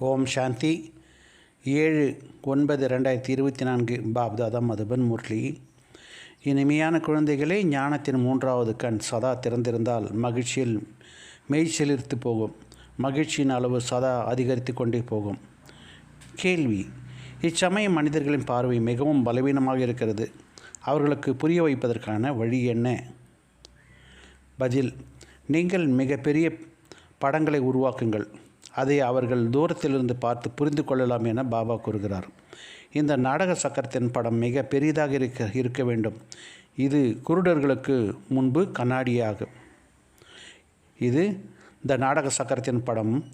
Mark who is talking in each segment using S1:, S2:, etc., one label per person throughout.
S1: ஓம் சாந்தி. ஏழு ஒன்பது ரெண்டாயிரத்தி இருபத்தி நான்கு பாப்தாதா மதுபன் முரளி. இனிமையான குழந்தைகளே ஞானத்தின் மூன்றாவது கண் சதா திறந்திருந்தால் மகிழ்ச்சியில் மெய் செலுத்து போகும். மகிழ்ச்சியின் அளவு சதா அதிகரித்து கொண்டே போகும். கேள்வி இச்சமயம் மனிதர்களின் பார்வை மிகவும் பலவீனமாக இருக்கிறது. அவர்களுக்கு புரிய வைப்பதற்கான வழி என்ன? பதில் நீங்கள் மிகப்பெரிய படங்களை உருவாக்குங்கள். அதை அவர்கள் தூரத்திலிருந்து பார்த்து புரிந்து கொள்ளலாம் என பாபா கூறுகிறார். இந்த நாடக சக்கரத்தின் படம் மிக பெரிதாக இருக்க இருக்க வேண்டும். இது குருடர்களுக்கு முன்பு கண்ணாடியாகும் இது இந்த நாடக சக்கரத்தின் படம்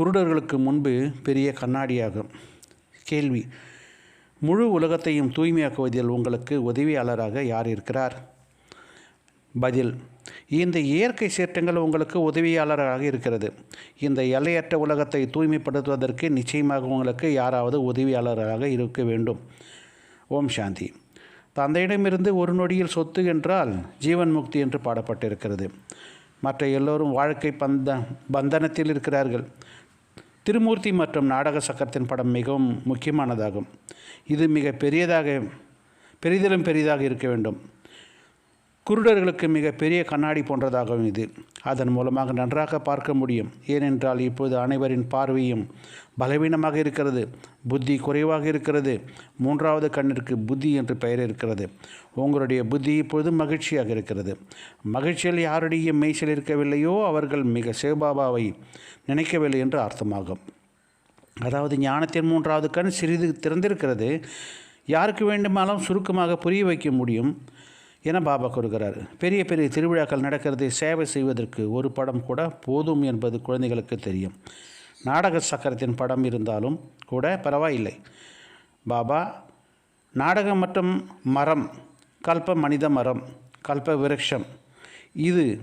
S1: குருடர்களுக்கு முன்பு பெரிய கண்ணாடியாகும் கேள்வி முழு உலகத்தையும் தூய்மையாக்குவதில் உங்களுக்கு உதவியாளராக யார் இருக்கிறார்? பதில் இந்த இயற்கை சீற்றங்கள் உங்களுக்கு உதவியாளராக இருக்கிறது. இந்த எல்லையற்ற உலகத்தை தூய்மைப்படுத்துவதற்கு நிச்சயமாக உங்களுக்கு யாராவது உதவியாளராக இருக்க வேண்டும். ஓம் சாந்தி. தந்தையிடமிருந்து ஒரு நொடியில் சொத்து என்றால் ஜீவன் முக்தி என்று பாடப்பட்டிருக்கிறது. மற்ற எல்லோரும் வாழ்க்கை பந்த பந்தனத்தில் இருக்கிறார்கள். திருமூர்த்தி மற்றும் நாடக சக்கரத்தின் படம் மிகவும் முக்கியமானதாகும். இது மிக பெரியதாக பெரிதிலும் பெரிதாக இருக்க வேண்டும். குருடர்களுக்கு மிக பெரிய கண்ணாடி போன்றதாகும் இது. அதன் மூலமாக நன்றாக பார்க்க முடியும். ஏனென்றால் இப்போது அனைவரின் பார்வையும் பலவீனமாக இருக்கிறது. புத்தி குறைவாக இருக்கிறது. மூன்றாவது கண்ணிற்கு புத்தி என்று பெயர் இருக்கிறது. உங்களுடைய புத்தி இப்பொழுது மகிழ்ச்சியாக இருக்கிறது. மகிழ்ச்சியில் யாருடைய மெய்ச்சல் இருக்கவில்லையோ அவர்கள் மிக சிவபாபாவை நினைக்கவில்லை என்று அர்த்தமாகும். அதாவது ஞானத்தின் மூன்றாவது கண் சிறிது திறந்திருக்கிறது. யாருக்கு வேண்டுமானாலும் சுருக்கமாக புரிய வைக்க முடியும். என பாபா கூறுகிறார். பெரிய பெரிய திருவிழாக்கள் நடக்கிறதை சேவை செய்வதற்கு ஒரு படம் கூட போதும் என்பது குழந்தைகளுக்கு தெரியும். நாடக சக்கரத்தின் படம் இருந்தாலும் கூட பரவாயில்லை. பாபா நாடகம் மற்றும் மரம் கல்ப மனித மரம் கல்ப விருட்சம் இது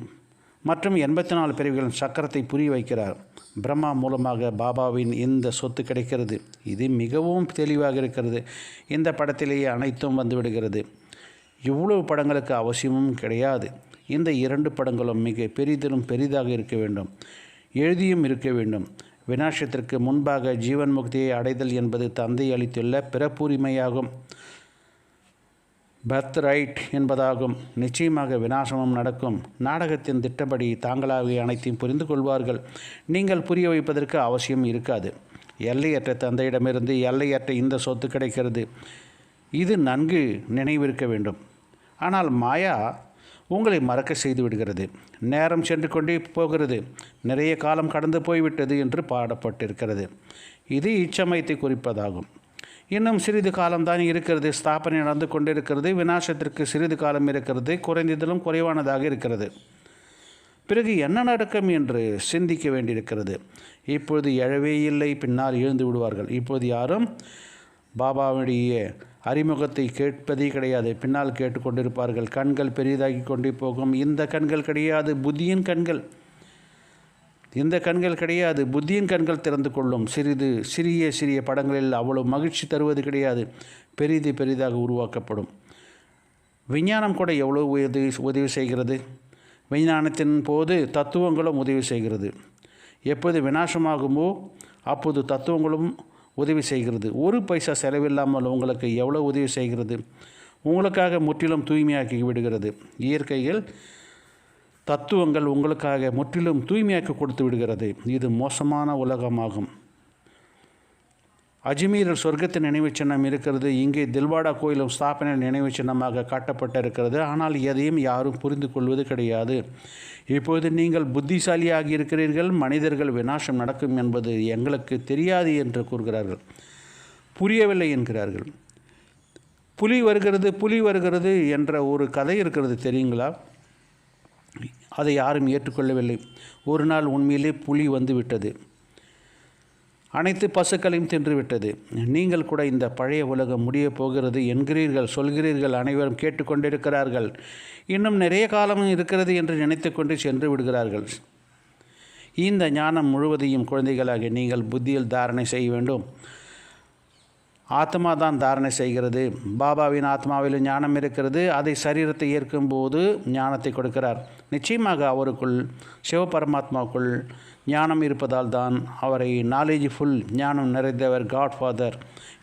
S1: மற்றும் எண்பத்தி நாலு பிரிவுகளின் சக்கரத்தை புரிய வைக்கிறார். பிரம்மா மூலமாக பாபாவின் இந்த சொத்து கிடைக்கிறது. இது மிகவும் தெளிவாக இருக்கிறது. இந்த படத்திலேயே அனைத்தும் வந்துவிடுகிறது இவ்வளவு படங்களுக்கு அவசியமும் கிடையாது. இந்த இரண்டு படங்களும் மிக பெரிதிலும் பெரிதாக இருக்க வேண்டும். எழுதியும் இருக்க வேண்டும். வினாசத்திற்கு முன்பாக ஜீவன் முக்தியை அடைதல் என்பது தந்தை அளித்துள்ள பிறப்புரிமையாகும். பர்த் ரைட் என்பதாகும். நிச்சயமாக வினாசமும் நடக்கும். நாடகத்தின் திட்டப்படி தாங்களாகவே அனைத்தையும் புரிந்து கொள்வார்கள். நீங்கள் புரிய வைப்பதற்கு அவசியம் இருக்காது. எல்லையற்ற தந்தையிடமிருந்து எல்லையற்ற இந்த சொத்து கிடைக்கிறது. இது நன்கு நினைவிருக்க வேண்டும். ஆனால் மாயா உங்களை மறக்க செய்து விடுகிறது. நேரம் சென்று கொண்டே போகிறது. நிறைய காலம் கடந்து போய்விட்டது என்று பாடப்பட்டிருக்கிறது. இது இச்சமயத்தை குறிப்பதாகும். இன்னும் சிறிது காலம்தான் இருக்கிறது. ஸ்தாபனை நடந்து கொண்டிருக்கிறது. விநாசத்திற்கு சிறிது காலம் இருக்கிறது. குறைந்ததிலும் குறைவானதாக இருக்கிறது. பிறகு என்ன நடக்கும் என்று சிந்திக்க வேண்டியிருக்கிறது. இப்பொழுது எழவே இல்லை. பின்னால் எழுந்து விடுவார்கள். இப்போது யாரும்? பாபாவுடைய அறிமுகத்தை கேட்பதே கிடையாது. பின்னால் கேட்டுக்கொண்டிருப்பார்கள். கண்கள் பெரிதாகி கொண்டே போகும். இந்த கண்கள் கிடையாது. புத்தியின் கண்கள். இந்த கண்கள் கிடையாது. புத்தியின் கண்கள் திறந்து கொள்ளும். சிறிது சிறிய சிறிய படங்களில் அவ்வளவு மகிழ்ச்சி தருவது கிடையாது. பெரிது பெரிதாக உருவாக்கப்படும். விஞ்ஞானம் கூட எவ்வளோ உதவி உதவி செய்கிறது? விஞ்ஞானத்தின் போது தத்துவங்களும் உதவி செய்கிறது. எப்போது விநாசமாகுமோ அப்போது தத்துவங்களும் உதவி செய்கிறது. ஒரு பைசா செலவில்லாமல் உங்களுக்கு எவ்வளோ உதவி செய்கிறது? உங்களுக்காக முற்றிலும் தூய்மையாக்கி விடுகிறது. இயற்கையில் தத்துவங்கள் உங்களுக்காக முற்றிலும் தூய்மையாக்கி கொடுத்து விடுகிறது. இது மோசமான உலகமாகும். அஜ்மீரில் சொர்க்கத்தின் நினைவு சின்னம் இருக்கிறது. இங்கே தில்வாடா கோயிலும் ஸ்தாபனை நினைவு சின்னமாக காட்டப்பட்டிருக்கிறது. ஆனால் எதையும் யாரும் புரிந்து கொள்வது கிடையாது. இப்போது நீங்கள் புத்திசாலியாகி இருக்கிறீர்கள். மனிதர்கள் விநாசம் நடக்கும் என்பது எங்களுக்கு தெரியாது என்று கூறுகிறார்கள். புரியவில்லை என்கிறார்கள். புலி வருகிறது புலி வருகிறது என்ற ஒரு கதை இருக்கிறது தெரியுங்களா? அதை யாரும் ஏற்றுக்கொள்ளவில்லை. ஒரு நாள் உண்மையிலே புலி வந்து விட்டது. அனைத்து பசுக்களையும் தின்றுவிட்டது. நீங்கள் கூட இந்த பழைய உலகம் முடிய போகிறது என்கிறீர்கள் சொல்கிறீர்கள் அனைவரும் கேட்டுக்கொண்டிருக்கிறார்கள். இன்னும் நிறைய காலம் இருக்கிறது என்று நினைத்து கொண்டு சென்று விடுகிறார்கள். இந்த ஞானம் முழுவதையும் குழந்தைகளாக நீங்கள் புத்தியில் தாரணை செய்ய வேண்டும். ஆத்மா தான் தாரணை செய்கிறது. பாபாவின் ஆத்மாவில் ஞானம் இருக்கிறது. அதை சரீரத்தை ஏற்கும்போது ஞானத்தை கொடுக்கிறார். நிச்சயமாக அவருக்குள் சிவபரமாத்மாவுக்குள் ஞானம் இருப்பதால் தான் அவரை நாலேஜ்ஃபுல் ஞானம் நிறைந்தவர் காட்ஃபாதர்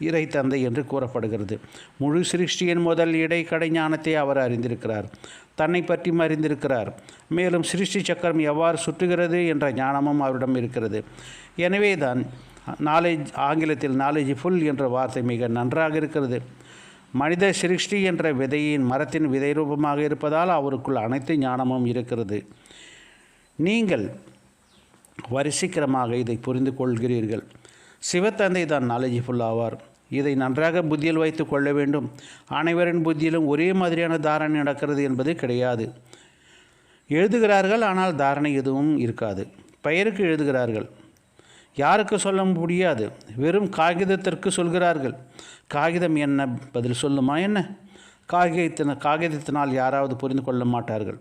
S1: இறை தந்தை என்று கூறப்படுகிறது. முழு சிருஷ்டியின் முதல் இடைக்கடை ஞானத்தை அவர் அறிந்திருக்கிறார். தன்னை பற்றியும் அறிந்திருக்கிறார். மேலும் சிருஷ்டி சக்கரம் எவ்வாறு சுற்றுகிறது என்ற ஞானமும் அவரிடம் இருக்கிறது. எனவே தான் நாலேஜ் ஆங்கிலத்தில் நாலேஜ்ஃபுல் என்ற வார்த்தை மிக நன்றாக இருக்கிறது. மனித சிருஷ்டி என்ற விதையின் மரத்தின் விதை ரூபமாக இருப்பதால் அவருக்குள் அனைத்து ஞானமும் இருக்கிறது. நீங்கள் வரிசீக்கிரமாக இதை புரிந்து கொள்கிறீர்கள். சிவத்தந்தை தான் நாலேஜ்ஃபுல் ஆவார். இதை நன்றாக புத்தியில் வைத்து கொள்ள வேண்டும். அனைவரின் புத்தியிலும் ஒரே மாதிரியான தாரணை நடக்கிறது என்பது கிடையாது. எழுதுகிறார்கள் ஆனால் தாரணை எதுவும் இருக்காது. பெயருக்கு எழுதுகிறார்கள். யாருக்கு சொல்ல முடியாது? வெறும் காகிதத்திற்கு சொல்கிறார்கள். காகிதம் என்ன? பதில் சொல்லுமா என்ன? காகிதத்தின காகிதத்தினால் யாராவது புரிந்து கொள்ள மாட்டார்கள்.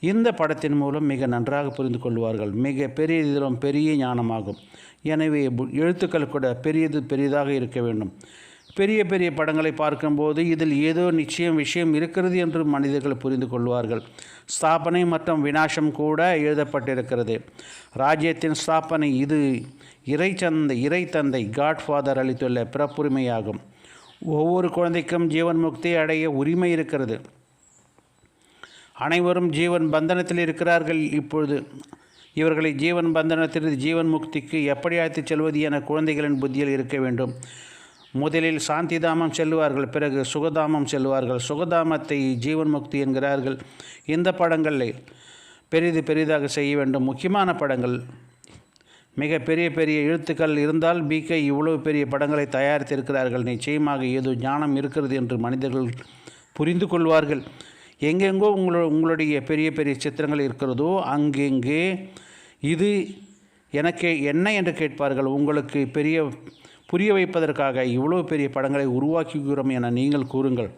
S1: இந்த படத்தின் மூலம் மிக நன்றாக புரிந்து கொள்வார்கள். மிக பெரியதிலும் பெரிய ஞானமாகும். எனவே எழுத்துக்கள் கூட பெரியது பெரியதாக இருக்க வேண்டும். பெரிய பெரிய படங்களை பார்க்கும்போது இதில் ஏதோ நிச்சயம் விஷயம் இருக்கிறது என்று மனிதர்கள் புரிந்து கொள்வார்கள். ஸ்தாபனை மற்றும் வினாசம் கூட எழுதப்பட்டிருக்கிறது. ராஜ்யத்தின் ஸ்தாபனை இது இறைச்சந்தை இறைத்தந்தை காட்ஃபாதர் அளித்துள்ள பிறப்புரிமையாகும். ஒவ்வொரு குழந்தைக்கும் ஜீவன் முக்தி அடைய உரிமை இருக்கிறது. அனைவரும் ஜீவன் பந்தனத்தில் இருக்கிறார்கள். இப்பொழுது இவர்களை ஜீவன் பந்தனத்திலிருந்து ஜீவன் முக்திக்கு எப்படி அழைத்துச் செல்வது என குழந்தைகளின் புத்தியில் இருக்க வேண்டும். முதலில் சாந்திதாமம் செல்வார்கள் பிறகு சுகதாமம் செல்வார்கள் சுகதாமத்தை ஜீவன் முக்தி என்கிறார்கள். இந்த படங்களில் பெரிது பெரிதாக செய்ய வேண்டும். முக்கியமான படங்கள். மிக பெரிய பெரிய எழுத்துக்கள் இருந்தால் பிகே இவ்வளவு பெரிய படங்களை தயாரித்திருக்கிறார்கள். நிச்சயமாக ஏதோ ஞானம் இருக்கிறது என்று மனிதர்கள் புரிந்து கொள்வார்கள். எங்கெங்கோ உங்களோ உங்களுடைய பெரிய பெரிய சித்திரங்கள் இருக்கிறதோ அங்கெங்கே இது எனக்கு என்ன என்று கேட்பார்கள். உங்களுக்கு பெரிய புரிய வைப்பதற்காக இவ்வளோ பெரிய படங்களை உருவாக்குகிறோம் என நீங்கள் கூறுங்கள்.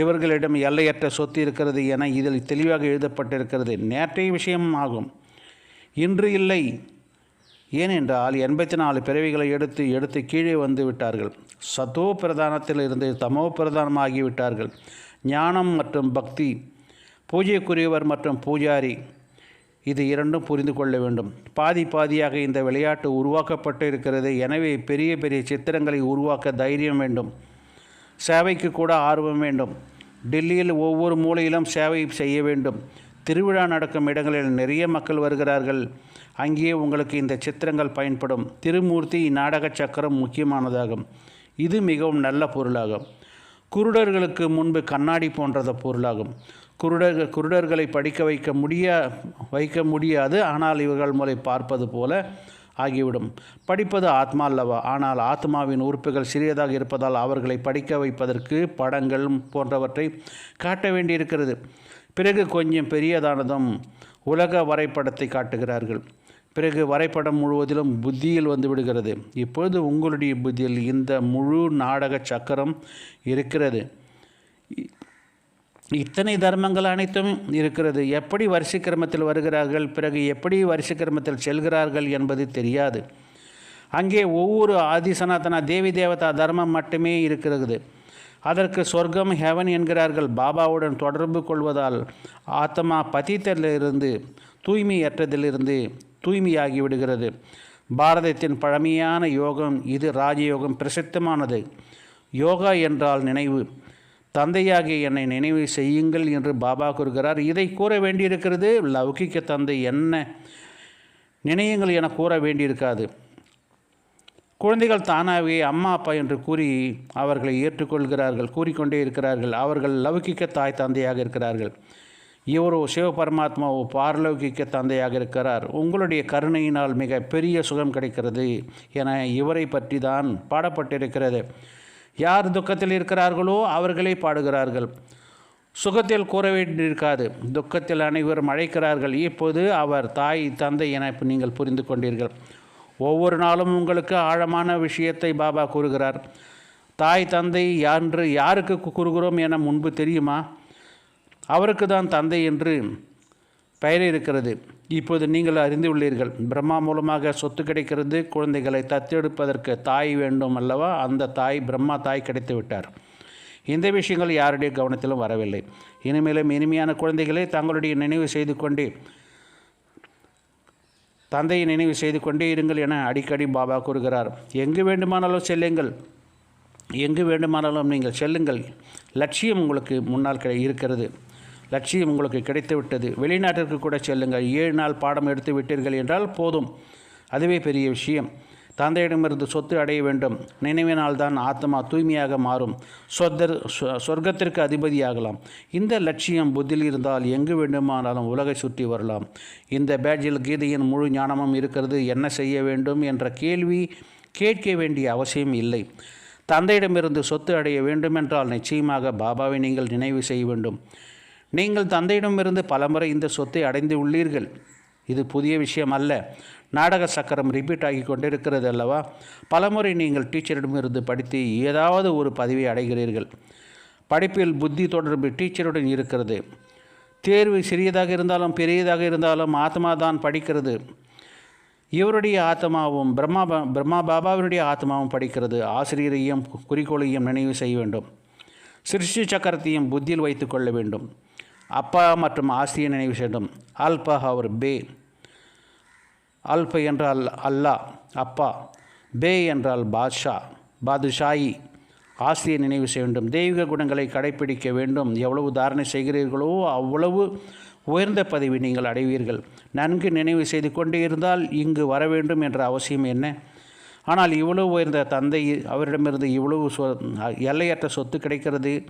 S1: இவர்களிடம் எல்லையற்ற சொத்து இருக்கிறது என இதில் தெளிவாக எழுதப்பட்டிருக்கிறது. நேற்றைய விஷயம் ஆகும். இன்று இல்லை. ஏனென்றால் எண்பத்தி நாலு பிறவிகளை எடுத்து எடுத்து கீழே வந்து விட்டார்கள். சத்தோ பிரதானத்தில் இருந்து தமோ பிரதானமாகிவிட்டார்கள் ஞானம் மற்றும் பக்தி பூஜைக்குரியவர் மற்றும் பூஜாரி இது இரண்டும் புரிந்து கொள்ள வேண்டும். பாதி பாதியாக இந்த விளையாட்டு உருவாக்கப்பட்டு இருக்கிறது. எனவே பெரிய பெரிய சித்திரங்களை உருவாக்க தைரியம் வேண்டும். சேவைக்கு கூட ஆர்வம் வேண்டும். டெல்லியில் ஒவ்வொரு மூலையிலும் சேவை செய்ய வேண்டும். திருவிழா நடக்கும் இடங்களில் நிறைய மக்கள் வருகிறார்கள். அங்கே உங்களுக்கு இந்த சித்திரங்கள் பயன்படும். திருமூர்த்தி நாடக சக்கரம் முக்கியமானதாகும். இது மிகவும் நல்ல பொருளாகும். குருடர்களுக்கு முன்பு கண்ணாடி போன்றத பொருளாகும். குருடர்கள் குருடர்களை படிக்க வைக்க முடியா வைக்க முடியாது. ஆனால் இவர்கள் மூலை பார்ப்பது போல ஆகிவிடும். படிப்பது ஆத்மா அல்லவா? ஆனால் ஆத்மாவின் உறுப்புகள் சிறியதாக இருப்பதால் அவர்களை படிக்க வைப்பதற்கு படங்கள் போன்றவற்றை காட்ட வேண்டியிருக்கிறது. பிறகு கொஞ்சம் பெரியதானதும் உலக வரைபடத்தை காட்டுகிறார்கள். பிறகு வரைபடம் முழுவதிலும் புத்தியில் வந்து விடுகிறது. இப்பொழுது உங்களுடைய புத்தியில் இந்த முழு நாடக சக்கரம் இருக்கிறது. இத்தனை தர்மங்கள் அனைத்தும் இருக்கிறது. எப்படி வரிசை கிரமத்தில் வருகிறார்கள்? பிறகு எப்படி வரிசை கிரமத்தில் செல்கிறார்கள் என்பது தெரியாது. அங்கே ஒவ்வொரு ஆதி சனாதன தேவி தேவதா தர்மம் மட்டுமே இருக்கிறது. அதற்கு சொர்க்கம் ஹெவன் என்கிறார்கள். பாபாவுடன் தொடர்பு கொள்வதால் ஆத்மா பதித்திலிருந்து தூய்மையற்றதிலிருந்து தூய்மையாகி விடுகிறது பாரதத்தின் பழமையான யோகம் இது ராஜயோகம் பிரசித்தமானது. யோகா என்றால் நினைவு. தந்தையாகிய என்னை நினைவு செய்யுங்கள் என்று பாபா கூறுகிறார். இதை கூற வேண்டியிருக்கிறது லௌகிக்க தந்தை என்ன நினையுங்கள் என கூற வேண்டியிருக்காது. குழந்தைகள் தானாகவே அம்மா அப்பா என்று கூறி அவர்களை ஏற்றுக்கொள்கிறார்கள் கூறிக்கொண்டே இருக்கிறார்கள். அவர்கள் லௌகிக்க தாய் தந்தையாக இருக்கிறார்கள். இவரோ சிவபரமாத்மாவோ பாரலௌகிக்க தந்தையாக இருக்கிறார். உங்களுடைய கருணையினால் மிக பெரிய சுகம் கிடைக்கிறது என இவரை பற்றி தான் பாடப்பட்டிருக்கிறது. யார் துக்கத்தில் இருக்கிறார்களோ அவர்களே பாடுகிறார்கள். சுகத்தில் கூற வேண்டியிருக்காது. துக்கத்தில் அனைவரும் அழைக்கிறார்கள். இப்போது அவர் தாய் தந்தை என நீங்கள் புரிந்து கொண்டீர்கள். ஒவ்வொரு நாளும் உங்களுக்கு ஆழமான விஷயத்தை பாபா கூறுகிறார். தாய் தந்தை என்று யாருக்கு கூறுகிறோம் என முன்பு தெரியுமா? அவருக்கு தான் தந்தை என்று பெயர் இருக்கிறது இப்போது நீங்கள் அறிந்துள்ளீர்கள். பிரம்மா மூலமாக சொத்து கிடைக்கிறது குழந்தைகளை தத்தெடுப்பதற்கு தாய் வேண்டும் அல்லவா? அந்த தாய் பிரம்மா தாய் கிடைத்து விட்டார். இந்த விஷயங்கள் யாருடைய கவனத்திலும் வரவில்லை. இனிமேலும் இனிமையான குழந்தைகளை தங்களுடைய நினைவு செய்து கொண்டே தந்தையை நினைவு செய்து கொண்டே இருங்கள் என அடிக்கடி பாபா கூறுகிறார். எங்கு வேண்டுமானாலும் செல்லுங்கள். எங்கு வேண்டுமானாலும் நீங்கள் செல்லுங்கள். லட்சியம் உங்களுக்கு முன்னால் கிடை இருக்கிறது. லட்சியம் உங்களுக்கு கிடைத்துவிட்டது. வெளிநாட்டிற்கு கூட செல்லுங்கள். ஏழு நாள் பாடம் எடுத்து விட்டீர்கள் என்றால் போதும். அதுவே பெரிய விஷயம். தந்தையிடமிருந்து சொத்து அடைய வேண்டும். நினைவினால் தான் ஆத்மா தூய்மையாக மாறும். சொத்தர் சொர்க்கத்திற்கு அதிபதியாகலாம். இந்த லட்சியம் புத்தியில் இருந்தால் எங்கு வேண்டுமானாலும் உலகை சுற்றி வரலாம். இந்த பேட்ஜில் கீதையின் முழு ஞானமும் இருக்கிறது. என்ன செய்ய வேண்டும் என்ற கேள்வி கேட்க வேண்டிய அவசியம் இல்லை. தந்தையிடமிருந்து சொத்து அடைய வேண்டுமென்றால் நிச்சயமாக பாபாவை நீங்கள் நினைவு செய்ய வேண்டும். நீங்கள் தந்தையிடமிருந்து பலமுறை இந்த சொத்தை அடைந்து உள்ளீர்கள். இது புதிய விஷயம் அல்ல. நாடக சக்கரம் ரிப்பீட் ஆகி கொண்டிருக்கிறது அல்லவா? பலமுறை நீங்கள் டீச்சரிடமிருந்து படித்து ஏதாவது ஒரு பதவியை அடைகிறீர்கள். படிப்பில் புத்தி தொடர்பு டீச்சருடன் இருக்கிறது. தேர்வு சிறியதாக இருந்தாலும் பெரியதாக இருந்தாலும் ஆத்மா தான் படிக்கிறது. இவருடைய ஆத்மாவும் பிரம்மா பா- பிரம்மா பாபாவினுடைய ஆத்மாவும் படிக்கிறது. ஆசிரியரையும் குறிக்கோளையும் நினைவு செய்ய வேண்டும். சிருஷ்டி சக்கரத்தையும் புத்தியில் வைத்து கொள்ள வேண்டும். அப்பா மற்றும் ஆசிரியை நினைவு செய்யும் அல்பா அவர் பே. அல்ப என்றால் அல்லாஹ் அப்பா. பே என்றால் பாத்ஷா பாதுஷாயி. ஆசிரியை நினைவு செய்ய வேண்டும். தெய்வீக குணங்களை கடைப்பிடிக்க வேண்டும். எவ்வளவு தாரணை செய்கிறீர்களோ அவ்வளவு உயர்ந்த பதவி நீங்கள் அடைவீர்கள். நன்கு நினைவு செய்து கொண்டே இருந்தால் இங்கு வர வேண்டும் என்ற அவசியம் என்ன? ஆனால் இவ்வளவு உயர்ந்த தந்தை அவரிடமிருந்து இவ்வளவு சொ எல்லையற்ற சொத்து கிடைக்கிறது.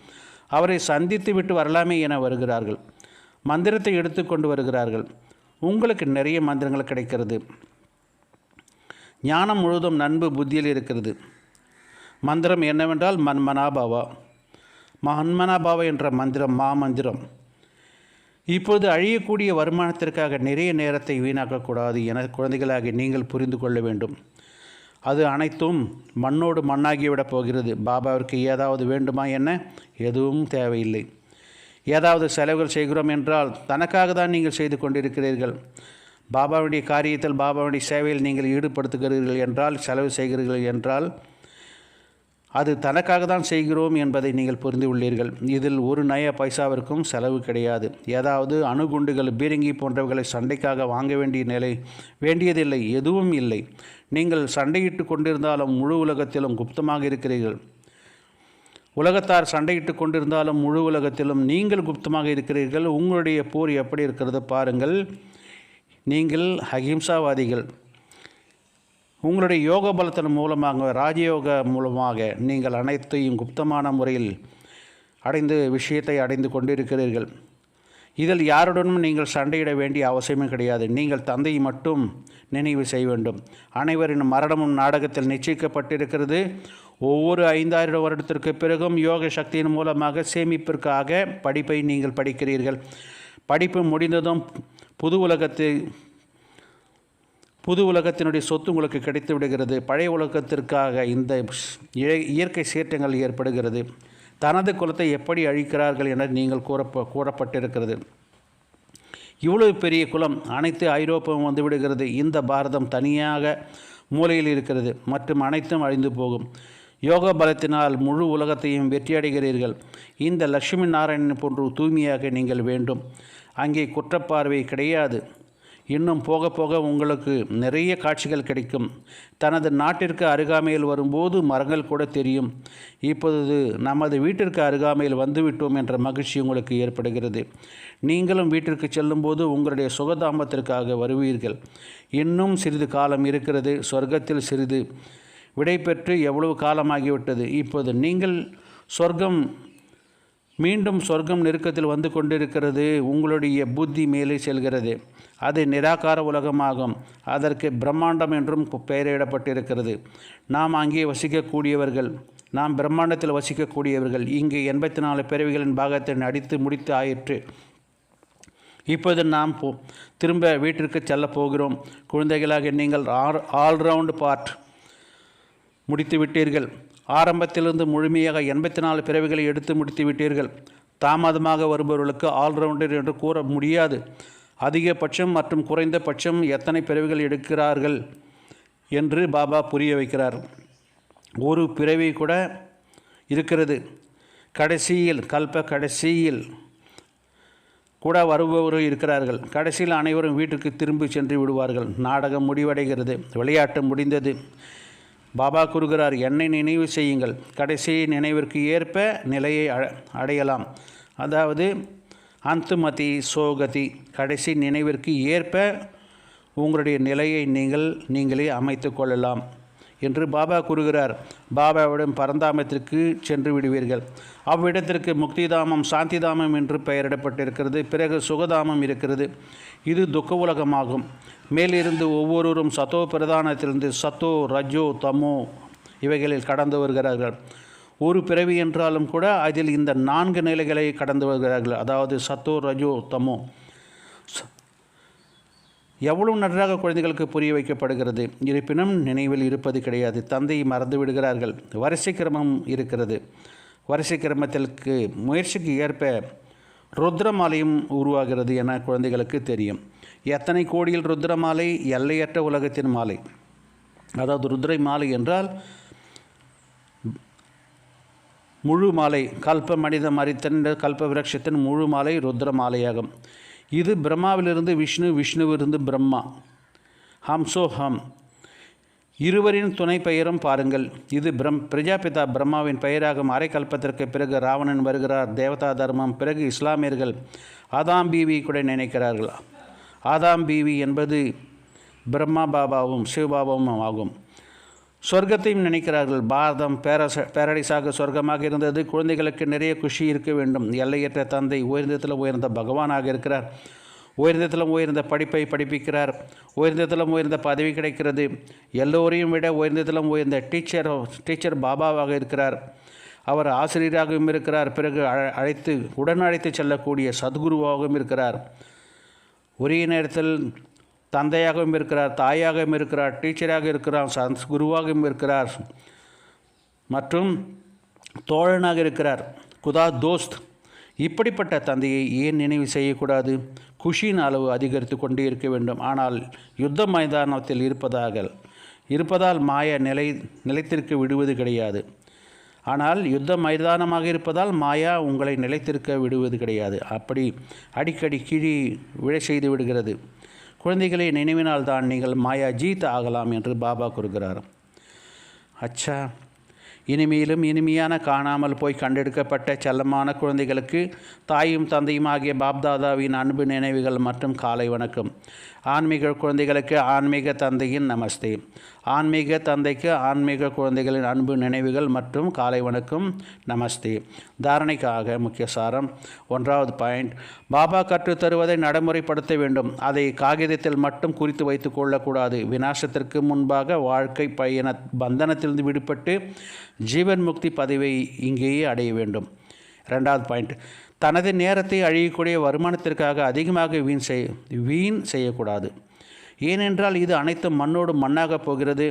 S1: அவரை சந்தித்து விட்டு வரலாமே என வருகிறார்கள். மந்திரத்தை எடுத்துக்கொண்டு வருகிறார்கள். உங்களுக்கு நிறைய மந்திரங்கள் கிடைக்கிறது. ஞானம் முழுவதும் நண்பு புத்தியில் இருக்கிறது. மந்திரம் என்னவென்றால் மன்மனாபாவா. மன்மனாபாவா என்ற மந்திரம் மா மந்திரம் இப்போது அழியக்கூடிய வருமானத்திற்காக நிறைய நேரத்தை வீணாக்கக்கூடாது என குழந்தைகளாகி நீங்கள் புரிந்து கொள்ள வேண்டும். அது அனைத்தும் மண்ணோடு மண்ணாகிவிடப் போகிறது. பாபாவிற்கு ஏதாவது வேண்டுமா என்ன? எதுவும் தேவையில்லை. ஏதாவது செலவுகள் செய்கிறோம் என்றால் தனக்காக தான் நீங்கள் செய்து கொண்டிருக்கிறீர்கள். பாபாவுடைய காரியத்தில் பாபாவுடைய சேவையில் நீங்கள் ஈடுபடுத்துகிறீர்கள் என்றால் செலவு செய்கிறீர்கள் என்றால் அது தனக்காக தான் செய்கிறோம் என்பதை நீங்கள் புரிந்து உள்ளீர்கள் இதில் ஒரு நய பைசாவிற்கும் செலவு கிடையாது. ஏதாவது அணுகுண்டுகள் பீரங்கி போன்றவைகளை சண்டைக்காக வாங்க வேண்டிய நிலை வேண்டியதில்லை எதுவும் இல்லை. நீங்கள் சண்டையிட்டு கொண்டிருந்தாலும் முழு உலகத்திலும் குப்தமாக இருக்கிறீர்கள். உலகத்தார் சண்டையிட்டு கொண்டிருந்தாலும் முழு உலகத்திலும் நீங்கள் குப்தமாக இருக்கிறீர்கள். உங்களுடைய போர் எப்படி இருக்கிறது பாருங்கள். நீங்கள் அகிம்சாவாதிகள். உங்களுடைய யோக பலத்தின் மூலமாக ராஜயோக மூலமாக நீங்கள் அனைத்தையும் குப்தமான முறையில் அடைந்து விஷயத்தை அடைந்து கொண்டிருக்கிறீர்கள். இதில் யாருடனும் நீங்கள் சண்டையிட வேண்டிய அவசியமே கிடையாது. நீங்கள் தந்தையை மட்டும் நினைவு செய்ய வேண்டும். அனைவரின் மரணமும் நாடகத்தில் நிச்சயிக்கப்பட்டிருக்கிறது. ஒவ்வொரு ஐந்தாயிரம் வருடத்திற்கு பிறகும் யோக சக்தியின் மூலமாக சேமிப்பிற்காக படிப்பை நீங்கள் படிக்கிறீர்கள். படிப்பு முடிந்ததும் புது உலகத்தை புது உலகத்தினுடைய சொத்து உங்களுக்கு கிடைத்து விடுகிறது. பழைய உலகத்திற்காக இந்த இய- இயற்கை சீற்றங்கள் ஏற்படுகிறது. தனது குலத்தை எப்படி அழிக்கிறார்கள் என நீங்கள் கூறப்ப கூறப்பட்டிருக்கிறது. இவ்வளவு பெரிய குலம் அனைத்து ஐரோப்பாவும் வந்து விடுகிறது. இந்த பாரதம் தனியாக மூலையில் இருக்கிறது. மற்றும் அனைத்தும் அழிந்து போகும். யோக பலத்தினால் முழு உலகத்தையும் வெற்றியடைகிறீர்கள். இந்த லட்சுமி நாராயணன் போன்று தூய்மையாக நீங்கள் வேண்டும். அங்கே குற்றப்பார்வை கிடையாது. இன்னும் போக போக உங்களுக்கு நிறைய காட்சிகள் கிடைக்கும். தனது நாட்டிற்கு அருகாமையில் வரும்போது மரங்கள் கூட தெரியும். இப்பொழுது நமது வீட்டிற்கு அருகாமையில் வந்துவிட்டோம் என்ற மகிழ்ச்சி உங்களுக்கு ஏற்படுகிறது. நீங்களும் வீட்டிற்கு செல்லும்போது உங்களுடைய சுகதாமத்திற்காக வருவீர்கள். இன்னும் சிறிது காலம் இருக்கிறது. சொர்க்கத்தில் சிறிது விடை பெற்று எவ்வளவு காலமாகிவிட்டது. இப்போது நீங்கள் சொர்க்கம் மீண்டும் சொர்க்கம் நெருக்கத்தில் வந்து கொண்டிருக்கிறது உங்களுடைய புத்தி மேலே செல்கிறது. அது நிராகார உலகமாகும். அதற்கு பிரம்மாண்டம் என்றும் பெயரிடப்பட்டிருக்கிறது. நாம் அங்கே வசிக்கக்கூடியவர்கள் நாம் பிரம்மாண்டத்தில் வசிக்கக்கூடியவர்கள் இங்கே எண்பத்தி நாலு பிறவிகளின் பாகத்தை நடித்து முடித்து ஆயிற்று. இப்போது நாம் போ திரும்ப வீட்டிற்கு செல்லப் போகிறோம். குழந்தைகளாக நீங்கள் ஆல் ஆல்ரவுண்டு பார்ட் முடித்து விட்டீர்கள். ஆரம்பத்திலிருந்து முழுமையாக எண்பத்தி நாலு பிறவிகளை எடுத்து முடித்து விட்டீர்கள் தாமதமாக வருபவர்களுக்கு ஆல்ரவுண்டர் என்று கூற முடியாது. அதிகபட்சம் மற்றும் குறைந்தபட்சம் எத்தனை பிறவிகள் எடுக்கிறார்கள் என்று பாபா புரிய வைக்கிறார். ஒரு பிறவி கூட இருக்கிறது. கடைசியில் கல்ப கடைசியில் கூட வருபவரும் இருக்கிறார்கள். கடைசியில் அனைவரும் வீட்டுக்கு திரும்பி சென்று விடுவார்கள். நாடகம் முடிவடைகிறது. விளையாட்டு முடிந்தது. பாபா கூறுகிறார் என்னை நினைவு செய்யுங்கள். கடைசி நினைவிற்கு ஏற்ப நிலையை அ- அடையலாம். அதாவது அந்துமதி சோகதி கடைசி நினைவிற்கு ஏற்ப உங்களுடைய நிலையை நீங்கள் நீங்களே அமைத்து கொள்ளலாம். என்று பாபா கூறுகிறார். பாபாவிடம் பரந்தாமத்திற்கு சென்று விடுவீர்கள். அவ்விடத்திற்கு முக்திதாமம் சாந்திதாமம் என்று பெயரிடப்பட்டிருக்கிறது. பிறகு சுகதாமம் இருக்கிறது. இது துக்க உலகமாகும். மேலிருந்து ஒவ்வொருவரும் சத்தோ பிரதானத்திலிருந்து சத்தோ ரஜோ தமோ இவைகளில் கடந்து வருகிறார்கள். ஒரு பிறவி என்றாலும் கூட அதில் இந்த நான்கு நிலைகளை கடந்து வருகிறார்கள். அதாவது சத்தோ ரஜோ தமோ. எவ்வளவு நன்றாக குழந்தைகளுக்கு புரிய வைக்கப்படுகிறது? இருப்பினும் நினைவில் இருப்பது கிடையாது. தந்தையை மறந்து விடுகிறார்கள். வரிசை கிரமம் இருக்கிறது. வரிசை கிரமத்திற்கு முயற்சிக்கு ஏற்ப ருத்ரமாலையும் உருவாகிறது என குழந்தைகளுக்கு தெரியும். எத்தனை கோடியில் ருத்ரமாலை? எல்லையற்ற உலகத்தின் மாலை. அதாவது ருத்ரை மாலை என்றால் முழு மாலை. கல்ப மனித மரித்தன் கல்ப விரக்ஷத்தின் முழு மாலை ருத்ர மாலையாகும் இது பிரம்மாவிலிருந்து விஷ்ணு விஷ்ணுவிலிருந்து பிரம்மா. ஹம்சோ ஹம். இருவரின் துணை பெயரும் பாருங்கள். இது பிரம் பிரஜாபிதா பிரம்மாவின் பெயராகும். அரைக்கல்பத்திற்கு பிறகு ராவணன் வருகிறார். தேவதா தர்மம். பிறகு இஸ்லாமியர்கள் ஆதாம் பீவி கூட நினைக்கிறார்கள்? ஆதாம் பீவி என்பது பிரம்மா பாபாவும் சிவபாபாவும் ஆகும். சொர்க்கத்தையும் நினைக்கிறார்கள். பாரதம் பேரச பேரடிசாக சொர்க்கமாக இருந்தது. குழந்தைகளுக்கு நிறைய குஷி இருக்க வேண்டும். எல்லையற்ற தந்தை உயர்ந்தத்தில் உயர்ந்த பகவானாக இருக்கிறார். உயர்ந்தத்திலும் உயர்ந்த படிப்பை படிப்பிக்கிறார். உயர்ந்தத்திலும் உயர்ந்த பதவி கிடைக்கிறது. எல்லோரையும் விட உயர்ந்தத்திலும் உயர்ந்த டீச்சர் டீச்சர் பாபாவாக இருக்கிறார். அவர் ஆசிரியராகவும் இருக்கிறார். பிறகு அழைத்து உடன் அழைத்து செல்லக்கூடிய சத்குருவாகவும் இருக்கிறார். ஒரே நேரத்தில் தந்தையாகவும் இருக்கிறார் தாயாகவும் இருக்கிறார் டீச்சராக இருக்கிறார் சன்ஸ் குருவாகவும் இருக்கிறார். மற்றும் தோழனாக இருக்கிறார். குதா தோஸ்த். இப்படிப்பட்ட தந்தையை ஏன் நினைவு செய்யக்கூடாது? குஷியின் அளவு அதிகரித்து கொண்டே இருக்க வேண்டும். ஆனால் யுத்த மைதானத்தில் இருப்பதாக இருப்பதால் மாய நிலை நிலைத்திருக்க விடுவது கிடையாது. ஆனால் யுத்த மைதானமாக இருப்பதால் மாயா உங்களை நிலைத்திருக்க விடுவது கிடையாது. அப்படி அடிக்கடி கிழி விழ செய்து விடுகிறது. குழந்தைகளை நினைவினால் தான் நீங்கள் மாயா ஜீத் ஆகலாம் என்று பாபா கூறுகிறார். அச்சா இனிமையிலும் இனிமையான காணாமல் போய் கண்டெடுக்கப்பட்ட செல்லமான குழந்தைகளுக்கு தாயும் தந்தையும் ஆகிய பாப்தாதாவின் அன்பு நினைவுகள் மற்றும் காலை வணக்கம். ஆன்மீக குழந்தைகளுக்கு ஆன்மீக தந்தையின் நமஸ்தே. ஆன்மீக தந்தைக்கு ஆன்மீக குழந்தைகளின் அன்பு நினைவுகள் மற்றும் காலை வணக்கம் நமஸ்தே. தாரணைக்காக முக்கிய சாரம். ஒன்றாவது பாயிண்ட். பாபா கற்று தருவதை நடைமுறைப்படுத்த வேண்டும். அதை காகிதத்தில் மட்டும் குறித்து வைத்து கொள்ளக்கூடாது. விநாசத்திற்கு முன்பாக வாழ்க்கை பயண பந்தனத்திலிருந்து விடுபட்டு ஜீவன் முக்தி பதவியை இங்கேயே அடைய வேண்டும். ரெண்டாவது பாயிண்ட். தனது நேரத்தை அழியக்கூடிய வருமானத்திற்காக அதிகமாக வீண் செய் வீண் செய்யக்கூடாது. ஏனென்றால் இது அனைத்தும் மண்ணோடு மண்ணாக போகிறது.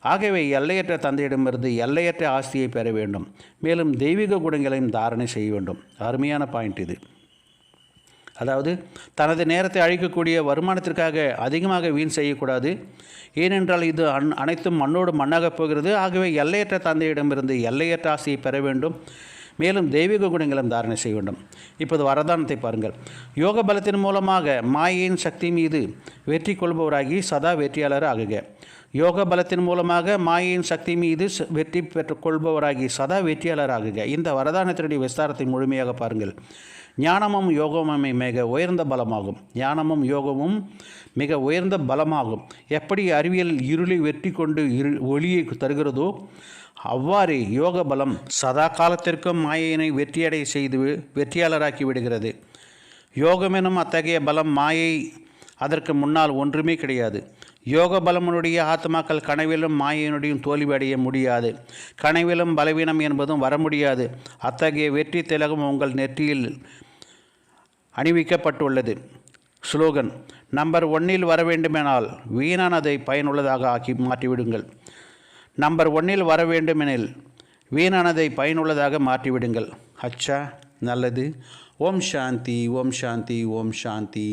S1: ஆகவே எல்லையற்ற தந்தையிடமிருந்து எல்லையற்ற ஆஸ்தியை பெற வேண்டும். மேலும் தெய்வீக குணங்களையும் தாரணை செய்ய வேண்டும். அருமையான பாயிண்ட் இது. அதாவது தனது நேரத்தை அழிக்கக்கூடிய வருமானத்திற்காக அதிகமாக வீண் செய்யக்கூடாது. ஏனென்றால் இது அன் அனைத்தும் மண்ணோடு மண்ணாகப் போகிறது. ஆகவே எல்லையற்ற தந்தையிடமிருந்து எல்லையற்ற ஆசையை பெற வேண்டும். மேலும் தெய்வீக குணங்களும் தாரணை செய்ய வேண்டும். இப்போது வரதானத்தை பாருங்கள். யோக பலத்தின் மூலமாக மாயையின் சக்தி மீது வெற்றி கொள்பவராகி சதா வெற்றியாளர் ஆகுக. யோக பலத்தின் மூலமாக மாயையின் சக்தி மீது வெற்றி பெற்று கொள்பவராகி சதா வெற்றியாளர் ஆகுக. இந்த வரதானத்தினுடைய விஸ்தாரத்தை முழுமையாக பாருங்கள். ஞானமும் யோகமும் மிக உயர்ந்த பலமாகும். ஞானமும் யோகமும் மிக உயர்ந்த பலமாகும். எப்படி அறிவியல் இருளை வெற்றி கொண்டு இரு ஒளியை தருகிறதோ அவ்வாறு யோக பலம் சதா காலத்திற்கும் மாயையினை வெற்றியடை செய்து வெற்றியாளராக்கி விடுகிறது. யோகமெனும் அத்தகைய பலம் மாயை அதற்கு முன்னால் ஒன்றுமே கிடையாது. யோக பலமனுடைய ஆத்மாக்கள் கனவிலும் மாயையினுடையும் தோல்வி அடைய முடியாது. கனவிலும் பலவீனம் என்பதும் வர முடியாது. அத்தகைய வெற்றி திலகம் உங்கள் நெற்றியில் அணிவிக்கப்பட்டுள்ளது. ஸ்லோகன் நம்பர் ஒன்னில் வர வேண்டுமெனால் வீணானதை பயனுள்ளதாக ஆக்கி மாற்றிவிடுங்கள். நம்பர் ஒன்னில் வர வேண்டுமெனில் வீணானதை பயனுள்ளதாக மாற்றிவிடுங்கள். அச்சா நல்லது. ஓம் சாந்தி ஓம் சாந்தி ஓம் சாந்தி.